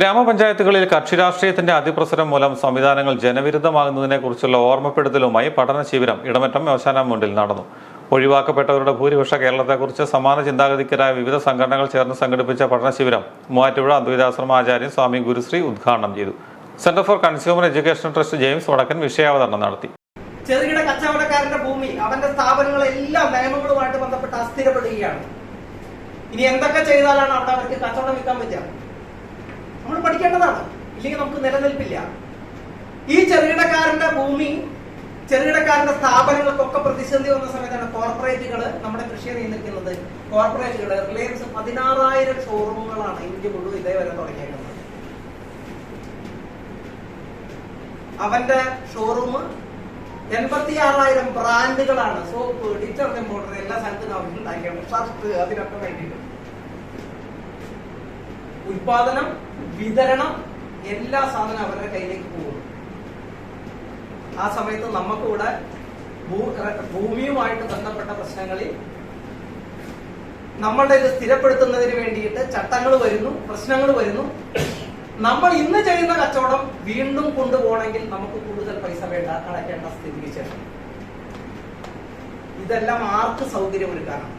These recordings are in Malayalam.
ഗ്രാമപഞ്ചായത്തുകളിൽ കക്ഷി രാഷ്ട്രീയത്തിന്റെ അതിപ്രസരം മൂലം സംവിധാനങ്ങൾ ജനവിരുദ്ധമാകുന്നതിനെക്കുറിച്ചുള്ള ഓർമ്മപ്പെടുത്തലുമായി പഠന ശിബിരം ഇടമറ്റം അവസാന മുണ്ടിൽ നടന്നു. ഒഴിവാക്കപ്പെട്ടവരുടെ ഭൂരിപക്ഷ കേരളത്തെക്കുറിച്ച് സമാന ചിന്താഗതിക്കരായ വിവിധ സംഘടനകൾ ചേർന്ന് സംഘടിപ്പിച്ച പഠന ശിബിരം മൂവാറ്റുപുഴ അദ്വൈതാശ്രമ ആചാര്യൻ സ്വാമി ഗുരുശ്രീ ഉദ്ഘാടനം ചെയ്തു. Centre for consumer education trust James Vadakkan വിഷയാവതരണം നടത്തി. ചെറുകിട കച്ചവടക്കാരന്റെ ഭൂമി അവന്റെ സ്ഥാപനങ്ങളെല്ലാം നിയമങ്ങളുമായിട്ട് ബന്ധപ്പെട്ട് അസ്ഥിരപ്പെടുകയാണ്. ഇനി എന്തൊക്കെ ചെയ്താലാണ് അവിടെ അവർക്ക് കച്ചവടം വിൽക്കാൻ പറ്റുക? നമ്മൾ പഠിക്കേണ്ടതാണ്. ഇല്ലെങ്കിൽ നമുക്ക് നിലനിൽപ്പില്ല. ഈ ചെറുകിടക്കാരന്റെ ഭൂമി ചെറുകിടക്കാരന്റെ സ്ഥാപനങ്ങൾക്കൊക്കെ പ്രതിസന്ധി വന്ന സമയത്താണ് കോർപ്പറേറ്റുകൾ നമ്മുടെ കൃഷിയെ നിയന്ത്രിക്കുന്നത്. കോർപ്പറേറ്റുകൾ റിലയൻസ് പതിനാറായിരം ഷോറൂമുകളാണ് ഇന്ത്യ മുഴുവൻ ഇതേവരെ തുടങ്ങിയേക്കുന്നത്. അവന്റെ ഷോറൂം എൺപത്തി ആറായിരം ബ്രാൻഡുകളാണ്. സോപ്പ് ഡിറ്റർജന്റ് പൗഡർ എല്ലാ സ്ഥലത്തും അവർ ഉണ്ടാക്കിയാണ് ഷർട്ട് അതിനൊക്കെ വേണ്ടിയിട്ട്. ഉൽപാദനം വിതരണം എല്ലാ സാധനവും അവരുടെ കയ്യിലേക്ക് പോകും. ആ സമയത്ത് നമുക്കിവിടെ ഭൂമിയുമായിട്ട് ബന്ധപ്പെട്ട പ്രശ്നങ്ങളിൽ നമ്മളുടെ ഇത് സ്ഥിരപ്പെടുത്തുന്നതിന് വേണ്ടിയിട്ട് ചട്ടങ്ങൾ വരുന്നു പ്രശ്നങ്ങൾ വരുന്നു. നമ്മൾ ഇന്ന് ചെയ്യുന്ന കച്ചവടം വീണ്ടും കൊണ്ടുപോകണമെങ്കിൽ നമുക്ക് കൂടുതൽ പൈസ വേണ്ട അടയ്ക്കേണ്ട സ്ഥിതിക്ക് ശേഷം ഇതെല്ലാം ആർക്ക് സൗകര്യമൊരുക്കാനാണ്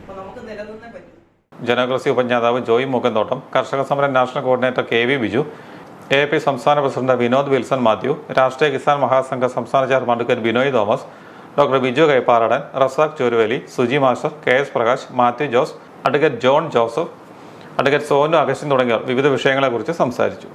അപ്പൊ നമുക്ക് നിലനിന്നേ പറ്റും. ജനകൃഷി ഉപജ്ഞാതാവ് ജോയി മുഖന്തോട്ടം കർഷക സമരം national coordinator K V Biju A P സംസ്ഥാന പ്രസിഡന്റ് വിനോദ് വിൽസൺ മാത്യു രാഷ്ട്രീയ കിസാൻ മഹാസംഘ സംസ്ഥാന chairman advocate Binoy Thomas doctor Biju Kaipparadan Razak Choruveli Suji master K S Prakash Mathew Jose advocate John Joseph advocate Sonu Augustine തുടങ്ങിയവർ വിവിധ വിഷയങ്ങളെക്കുറിച്ച് സംസാരിച്ചു.